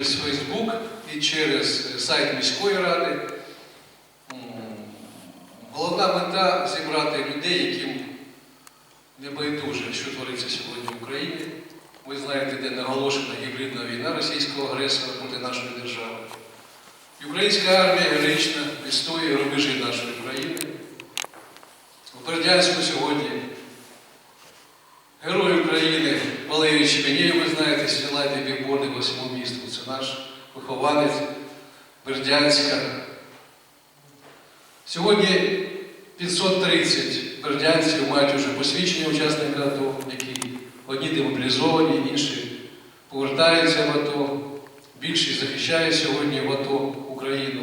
через Фейсбук і через сайт міської ради. Головна мета зібрати людей, яким не байдуже, що твориться сьогодні в Україні. Ви знаєте, де наголошена гібридна війна російського агресора проти нашої держави. Українська армія героїчно відстоює рубежі нашої країни. У Бердянську сьогодні Герой України Валерій Чебенєв, ви знаєте, стрілайте бігборди по всьому місту. Це наш вихованець Бердянська. Сьогодні 530 бердянців мають вже посвідчення учасника АТО, які одні демобілізовані, інші повертаються в АТО. Більшість захищає сьогодні в АТО Україну.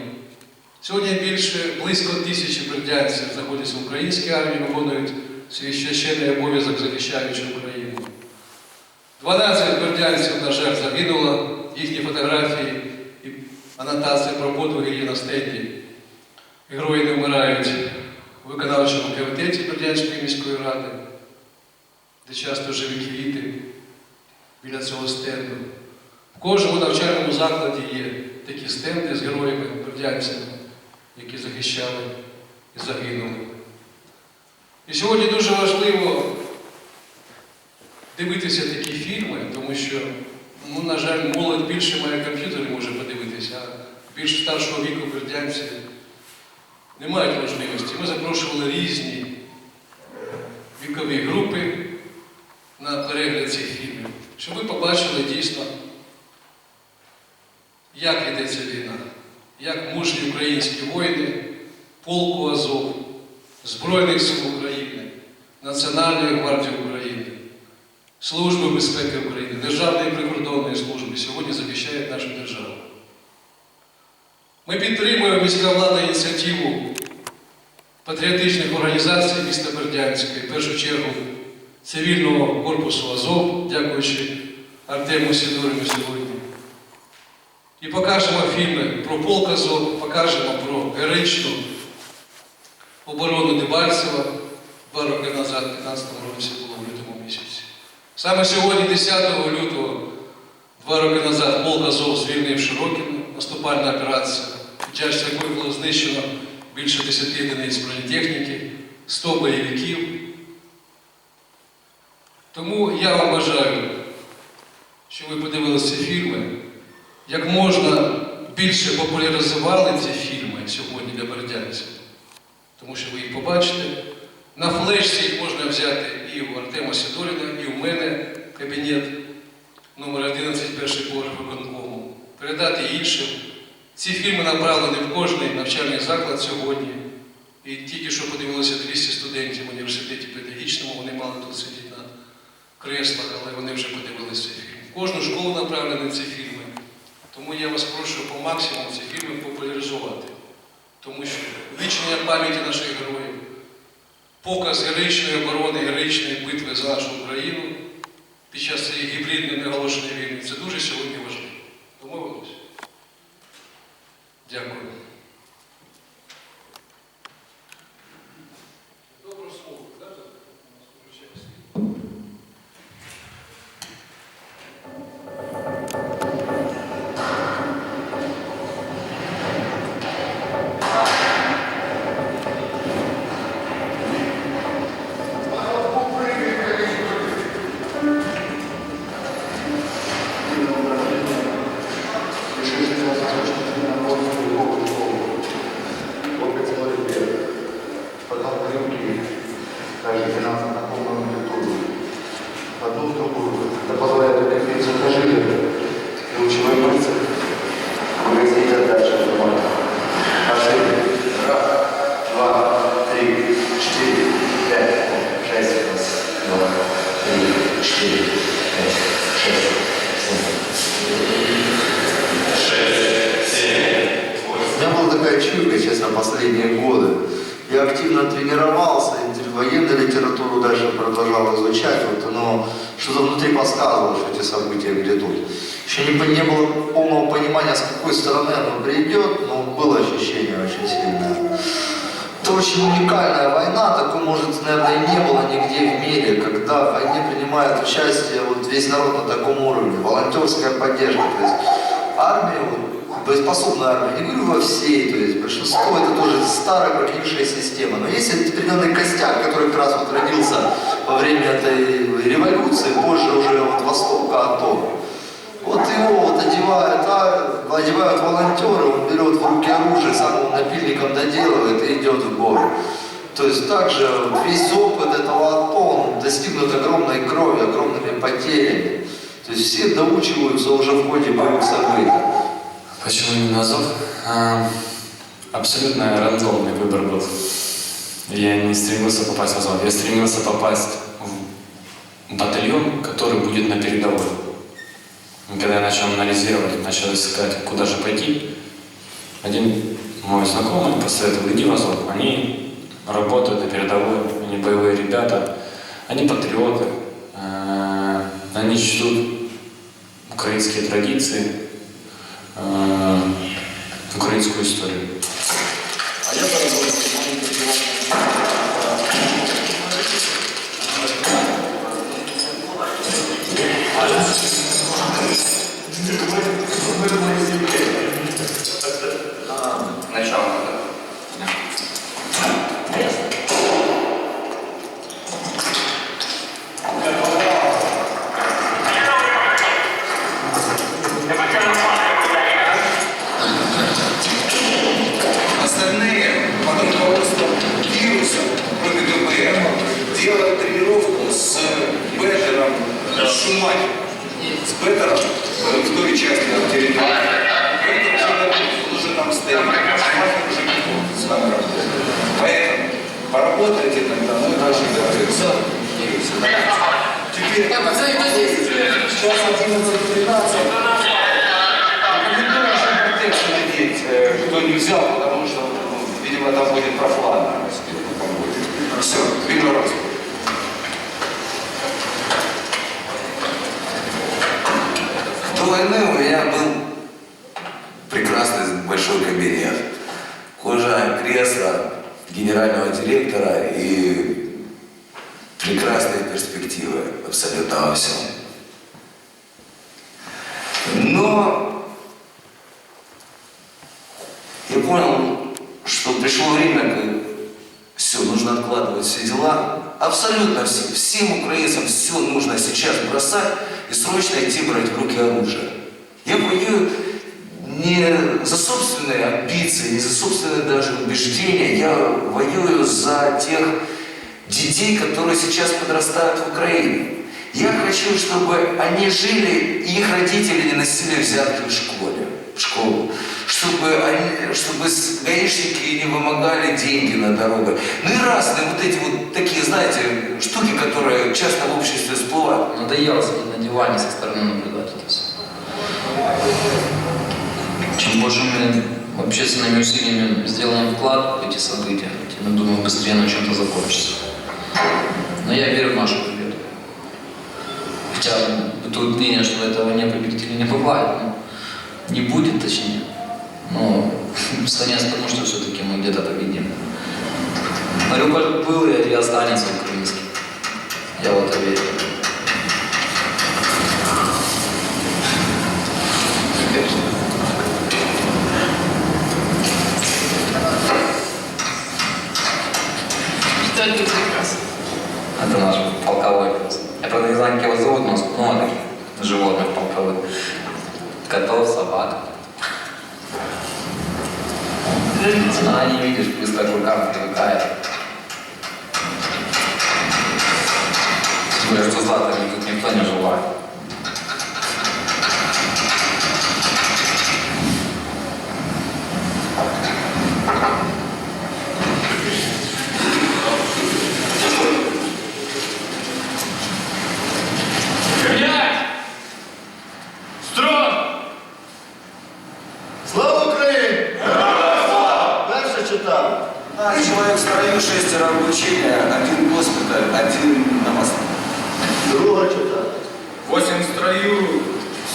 Сьогодні більше близько тисячі бердянців знаходяться в українській армії, виконують свій священний обов'язок захищаючи Україну. 12 бердянців, на жаль, загинуло, їхні фотографії і анотації про подвиги є на стенді. Герої не вмирають у виконавчому комітеті Бердянської міської ради, де часто живі квіти біля цього стенду. В кожному навчальному закладі є такі стенди з героями бердянцями, які захищали і загинули. І сьогодні дуже важливо дивитися такі фільми, тому що, ну, на жаль, молодь більше має комп'ютери, може подивитися, а більш старшого віку бердянці не мають можливості. Ми запрошували різні вікові групи на перегляд цих фільмів, щоб ви побачили дійсно, як йдеться війна, як мужні українські воїни, полку Азов, Збройних сил України, Національної гвардії України, Служби безпеки України, Державної прикордонної служби сьогодні захищають нашу державу. Ми підтримуємо міська влада ініціативу патріотичних організацій міста Бердянська, в першу чергу цивільного корпусу Азов, дякуючи Артему Сідорину сьогодні. І покажемо фільми про полк Азов, покажемо про героїчну оборону Дебальцева два роки назад, в 2015 році було в лютому місяці. Саме сьогодні, 10 лютого, два роки назад, полк Азов звільнив Широкіно, наступальна операція, під час якої було знищено більше 10 одиниць бронетехніки, 100 бойовиків. Тому я вам бажаю, щоб ви подивилися ці фільми, як можна більше популяризували ці фільми сьогодні для бердянців тому що ви їх побачите. На флешці їх можна взяти і у Артема Сідоріна, і у мене кабінет номер 11 перший поверх виконкому. Передати іншим. Ці фільми направлені в кожний навчальний заклад сьогодні. І тільки що подивилися 200 студентів в університеті педагогічному, вони мали тут сидіти на креслах, але вони вже подивилися цей фільм. В кожну школу направлені ці фільми. Тому я вас прошу по максимуму ці фільми популяризувати тому що вічення пам'яті наших героїв, показ героїчної оборони, героїчної битви за нашу Україну під час цієї гібридної неголошеної війни це дуже сьогодні важливо. Активно тренировался, военную литературу дальше продолжал изучать, вот, но что-то внутри подсказывало, что эти события грядут. Еще не, не было полного понимания, с какой стороны оно придет, но было ощущение очень сильное. Это очень уникальная война, такой, может, наверное, и не было нигде в мире, когда в войне принимает участие вот весь народ на таком уровне, волонтерская поддержка. То есть армия, вот, боеспособная армия, не говорю во всей, то есть большинство это тоже старая прогнившая система, но есть определенный костяк, который как раз вот родился во время этой революции, позже уже от Востока, АТО. Вот его вот одевают, а, одевают волонтеры, он берет в руки оружие, сам его напильником доделывает и идет в бой. То есть также весь опыт этого АТО, он достигнут огромной крови, огромными потерями. То есть все доучиваются уже в ходе боевых событий. Почему именно Азов? А, абсолютно рандомный выбор был. Я не стремился попасть в Азов, я стремился попасть в батальон, который будет на передовой. Когда я начал анализировать, начал искать, куда же пойти, один мой знакомый посоветовал, иди в Азов. Они работают на передовой, они боевые ребята, они патриоты, э, они чтут украинские традиции, э, украинскую историю. А я поработал с маленьким Начало, Теперь... Сейчас 11.13. Рекомендую нашим контексту надеть, э, кто не взял, потому что, видимо, там будет прохладно. Все, вино раз. До войны у меня был прекрасный большой кабинет. Кожаное кресло генерального директора и прекрасные перспективы абсолютно во всем. Но я понял, что пришло время, когда все, нужно откладывать все дела. Абсолютно все. Всем украинцам все нужно сейчас бросать и срочно идти брать в руки оружие. Я воюю не за собственные амбиции, не за собственные даже убеждения. Я воюю за тех детей, которые сейчас подрастают в Украине. Я хочу, чтобы они жили, и их родители не носили взятки в школе, в школу. Чтобы, они, чтобы гаишники не вымогали деньги на дорогах. Ну и разные вот эти вот такие, знаете, штуки, которые часто в обществе всплывают. Надоело сидеть на диване со стороны наблюдать это все. Чем больше мы общественными усилиями сделаем вклад в эти события, тем, я думаю, быстрее оно чем-то закончится. Но я верю в нашу победу. Хотя бытует мнение, что этого не победителя не бывает. но не будет, точнее. Но склоняюсь к тому, что все-таки мы где-то победим. Мариуполь был и останется украинским. Я в это верю. Что это приказ? Это наш полковой пес. Я правда не знаю, как его зовут, но много таких животных полковых. Котов, собак. Она не видишь, быстро к рукам привыкает. Тем более, что златами тут никто не желает. Князь! Строн! Слава Україні! Перше читав. А, человек в строю, шестеро обучения, один госпиталь, один на мосту. Друге читав. Восемь в строю,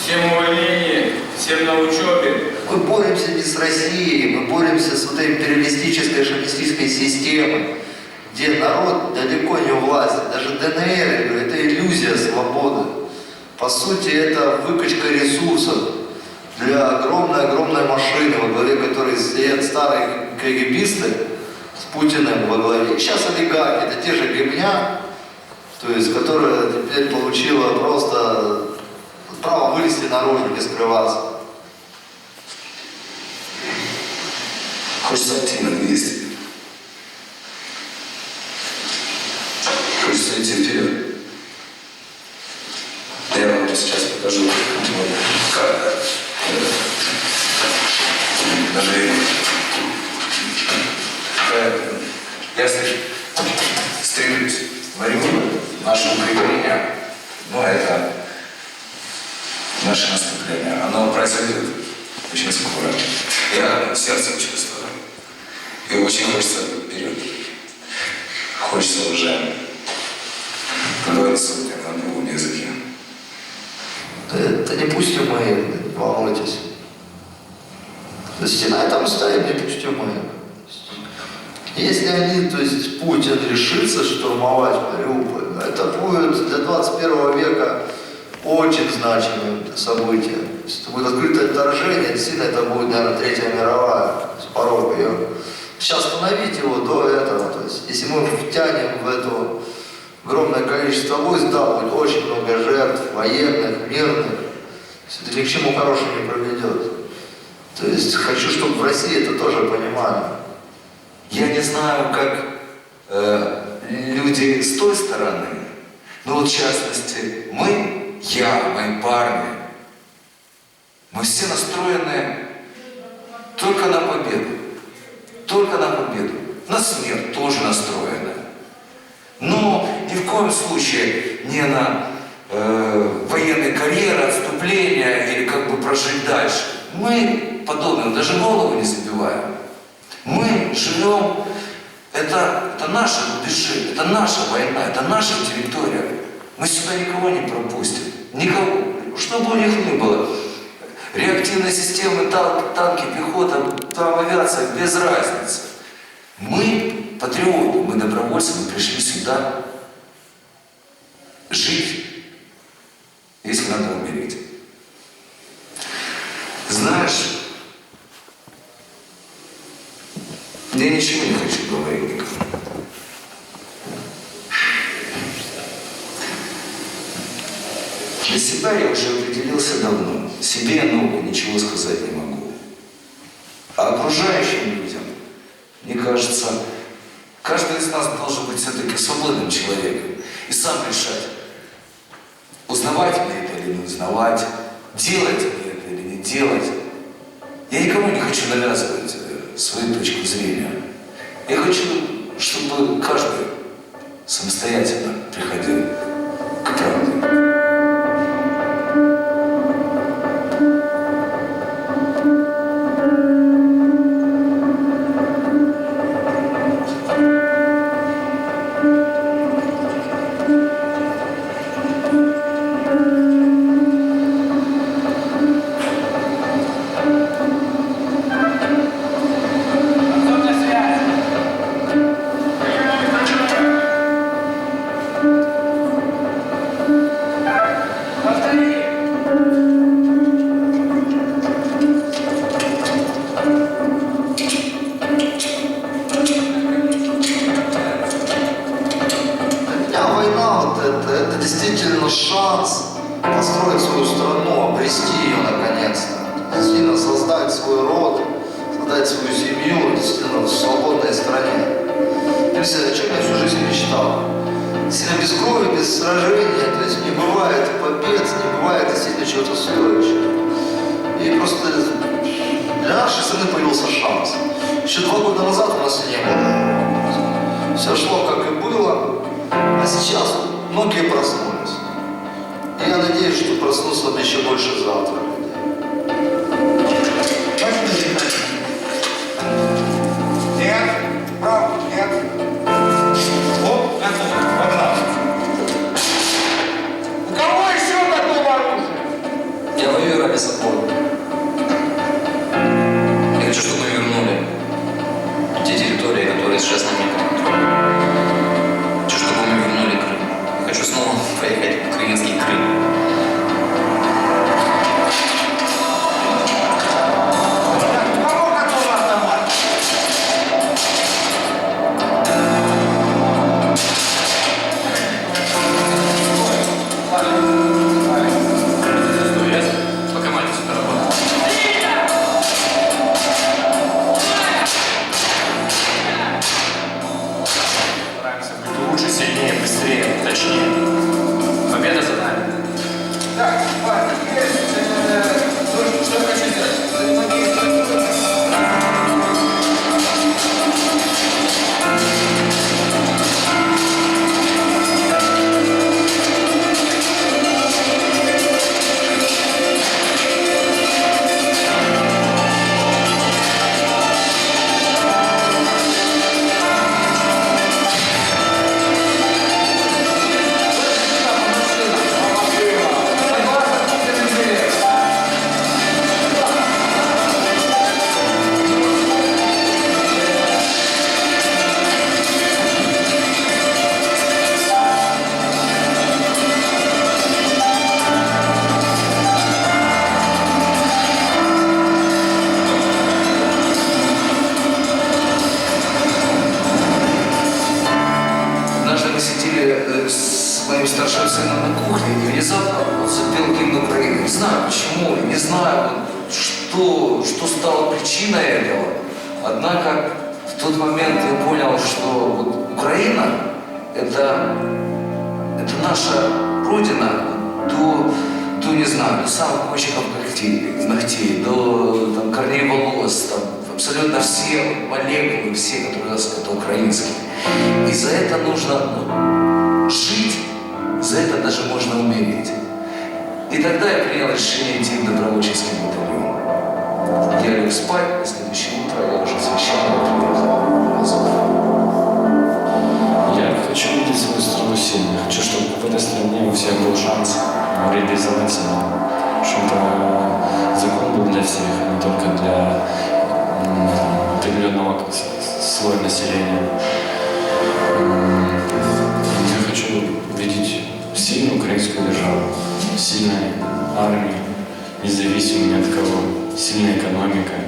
семь в увольнении, семь на учебе. Мы боремся не с Россией, мы боремся с вот этой империалистической шовинистической системой, где народ далеко не у власти. Даже ДНР, я иллюзия свободы. По сути, это выкачка ресурсов. для огромной-огромной машины, во главе которой стоят старые КГБисты с Путиным во главе. И сейчас олигархи, это те же гребня, то есть, которая теперь получила просто право вылезти наружу, не скрываться. Хочется идти на 200. Хочется идти вперед. Я вам Вот, как, э, Даже я стремлюсь Мариуполь, наше укрепление, ну это наше наступление, оно произойдет очень скоро. Я сердцем чувствую. И очень хочется вперед. Хочется уже новом языке. Это не волнуйтесь. То есть стена там стоит непустимая. Если они, то есть Путин решится штурмовать Мариуполь, это будет для 21 века очень значимое событие. То есть это будет открытое вторжение, действительно это будет, наверное, Третья мировая, с порога ее. Сейчас остановить его до этого, то есть если мы втянем в эту огромное количество войск, да, будет очень много жертв, военных, мирных. Это ни к чему хорошему не приведет. То есть хочу, чтобы в России это тоже понимали. Я не знаю, как э, люди с той стороны, но вот в частности мы, я, мои парни, мы все настроены только на победу. Только на победу. На смерть тоже настроены. Но ни в коем случае не на э, военные карьеры, отступления или как бы прожить дальше. Мы подобным даже голову не забиваем. Мы живем, это, это наши рубежи, это наша война, это наша территория. Мы сюда никого не пропустим. Никого. Что бы у них ни было. Реактивные системы, танки, пехота, там авиация, без разницы. Мы патриоты, мы добровольцы, мы пришли сюда жить, если надо умереть. Знаешь, я ничего не хочу говорить никому. Для себя я уже определился давно. Себе я нового ничего сказать не могу. А окружающим людям, мне кажется, каждый из нас должен быть все-таки свободным человеком и сам решать, узнавать мне это или не узнавать, делать мне это или не делать. Я никому не хочу навязывать э, свою точку зрения. Я хочу, чтобы каждый самостоятельно приходил просто для нашей страны появился шанс. Еще два года назад у нас не было. Все шло как и было, а сейчас многие проснулись. И я надеюсь, что проснутся еще больше завтра. Самых кончиков ногтей, ногтей до там, корней волос, там, абсолютно все молекулы, все, которые у нас, это украинские. И за это нужно ну, жить, за это даже можно умереть. И тогда я принял решение идти в добровольческий батальон. Я лег спать, на следующее утро я уже священник приехал. Я хочу видеть свою страну сильной. Хочу, чтобы в этой стране у всех был шанс реализовать себя. Чтобы закон был для всех, а не только для определенного слоя населения. Я хочу видеть сильную украинскую державу, сильную армию, независимую ни от кого, сильной экономикой,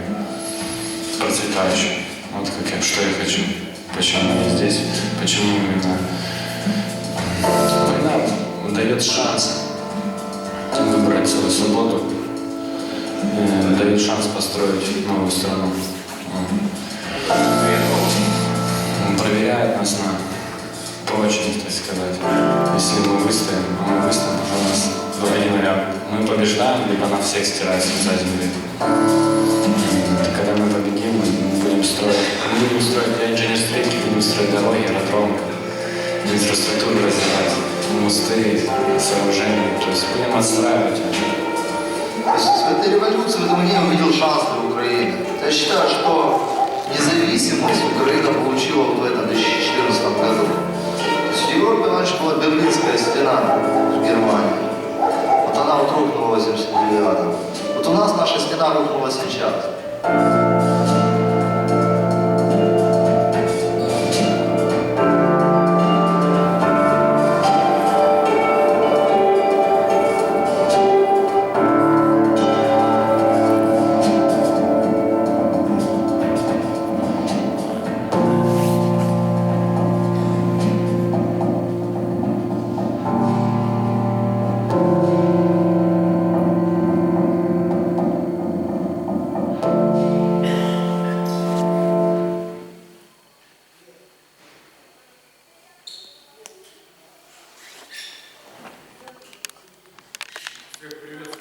процветающую. Вот как я, что я хочу. Почему я здесь, почему именно война дает шанс свою свободу, э, дает шанс построить новую страну. М. Проверяет нас на прочность, так сказать. Если мы выстоим, а мы выстоим, у нас один вариант. Мы побеждаем, либо на всех стирает с лица земли. Когда мы победим, мы будем строить, мы будем строить для инженер-стройки, будем строить дороги, аэродромы, инфраструктуру развивать, мосты, сооружения. То есть будем отстраивать. То есть в этой революции, в этом я увидел шанс для Украины. Я считаю, что независимость Украина получила вот в этом 2014 году. То есть в Европе раньше была Берлинская стена в Германии. Вот она вот рухнула в 89 Вот у нас наша стена рухнула сейчас. Всех приветствую.